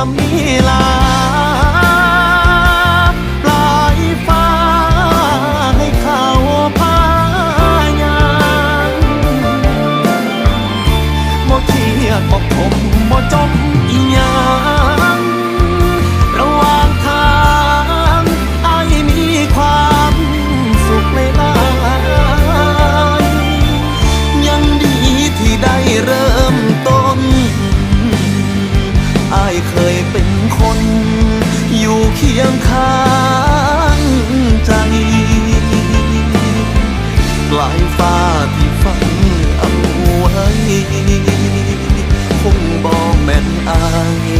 สามีลา ปลายฟ้าให้เขาพายางบ่เครียดบ่ขมบ่จมอี คน อยู่เคียงข้างใจปลายฟ้าที่ฝันเอาไว้ คงบอกแม่นอาย